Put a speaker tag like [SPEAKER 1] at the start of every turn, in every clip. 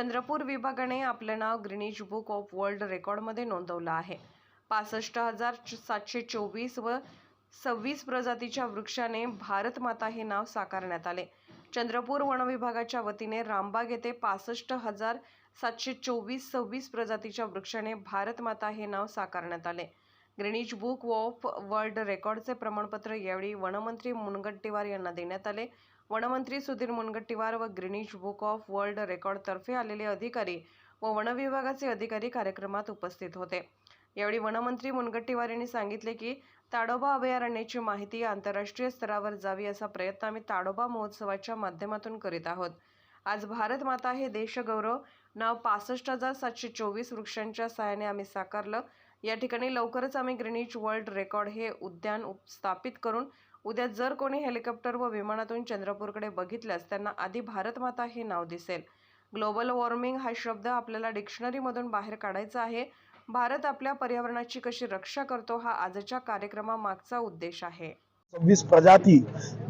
[SPEAKER 1] चंद्रपूर विभागाने आपलं नाव ग्रीनिज बुक ऑफ वर्ल्ड रेकॉर्डमध्ये नोंदवलं आहे. पासष्ट हजार सातशे चोवीस व सव्वीस प्रजातीच्या वृक्षाने भारत माता हे नाव साकारण्यात आले. चंद्रपूर वन विभागाच्या वतीने रामबाग येथे पासष्ट हजार सातशे चोवीस सव्वीस प्रजातीच्या वृक्षाने भारत माता हे नाव साकारण्यात आले. ग्रीनिज बुक ऑफ वर्ल्ड रेकॉर्डचे प्रमाणपत्र यावेळी वनमंत्री मुनगंटीवार यांना देण्यात आले. वनमंत्री सुधीर मुनगंटीवार व ग्रीनिज बुक ऑफ वर्ल्ड रेकॉर्डतर्फे आलेले अधिकारी व वनविभागाचे अधिकारी कार्यक्रमात उपस्थित होते. यावेळी वनमंत्री मुनगंटीवार यांनी सांगितले की ताडोबा अभयारण्याची माहिती आंतरराष्ट्रीय स्तरावर जावी असा प्रयत्न आम्ही ताडोबा महोत्सवाच्या माध्यमातून करीत आहोत. आज भारत माता हे देशगौरव नाव पासष्ट हजार सातशे चोवीस वृक्षांच्या सहाय्याने आम्ही साकारलं. या ठिकाणी लवकरच आम्ही ग्रीनिज वर्ल्ड रेकॉर्ड हे उद्यान उप- स्थापित करून उद्या जर कोणी हेलिकॉप्टर व विमानातून चंद्रपूरकडे बघितल्यास त्यांना आधी भारतमाता हे नाव दिसेल. ग्लोबल वॉर्मिंग हा शब्द आपल्याला डिक्शनरीमधून बाहेर काढायचा आहे. भारत आपल्या पर्यावरणाची कशी रक्षा करतो हा आजच्या कार्यक्रमामागचा उद्देश आहे.
[SPEAKER 2] सव्वीस प्रजाती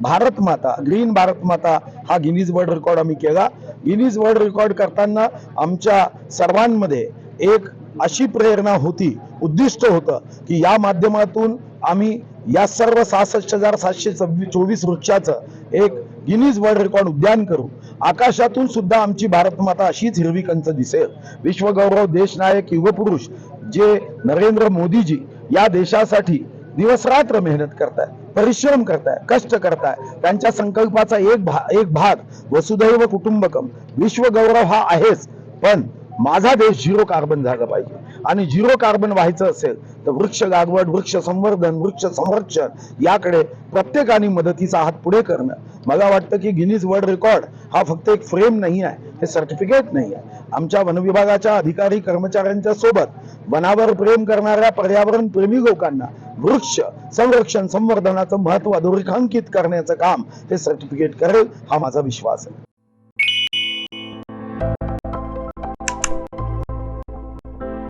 [SPEAKER 2] भारत माता ग्रीन भारत माता हा गिनीज वर्ल्ड रेकॉर्ड आम्ही केला. गिनीज वर्ल्ड रेकॉर्ड करताना आमच्या सर्वांमध्ये एक अशी प्रेरणा होती उद्दिष्ट होतं की या माध्यमातून आम्ही या सर्व सहासष्ट हजार सातशे चोवीस वृक्षाचं एक गिनीज वर्ल्ड रेकॉर्ड उद्यान करू. आकाशातून सुद्धा आमची भारत माता अशीच हिरवी कंच दिसेल. विश्वगौरव देशनायक युगपुरुष जे नरेंद्र मोदीजी या देशासाठी दिवस रात्र मेहनत करताय परिश्रम करताय कष्ट करताय त्यांच्या संकल्पाचा एक भा एक भाग वसुधैव कुटुंबकम. विश्वगौरव हा आहेच पण माझा देश झिरो कार्बन झाला पाहिजे. आणि झिरो कार्बन व्हायचं असेल तर वृक्ष लागवड वृक्ष संवर्धन वृक्ष संरक्षण याकडे प्रत्येकाने मदतीचा हात पुढे करणं. मला वाटतं की गिनीज वर्ल्ड रेकॉर्ड हा फक्त एक फ्रेम नाही आहे हे सर्टिफिकेट नाही आहे. आमच्या वनविभागाच्या अधिकारी कर्मचाऱ्यांच्या सोबत वनावर प्रेम करणाऱ्या पर्यावरण प्रेमी लोकांना वृक्ष संरक्षण संवर्धनाचं महत्त्व अधोरेखांकित करण्याचं काम हे सर्टिफिकेट करेल हा माझा विश्वास आहे.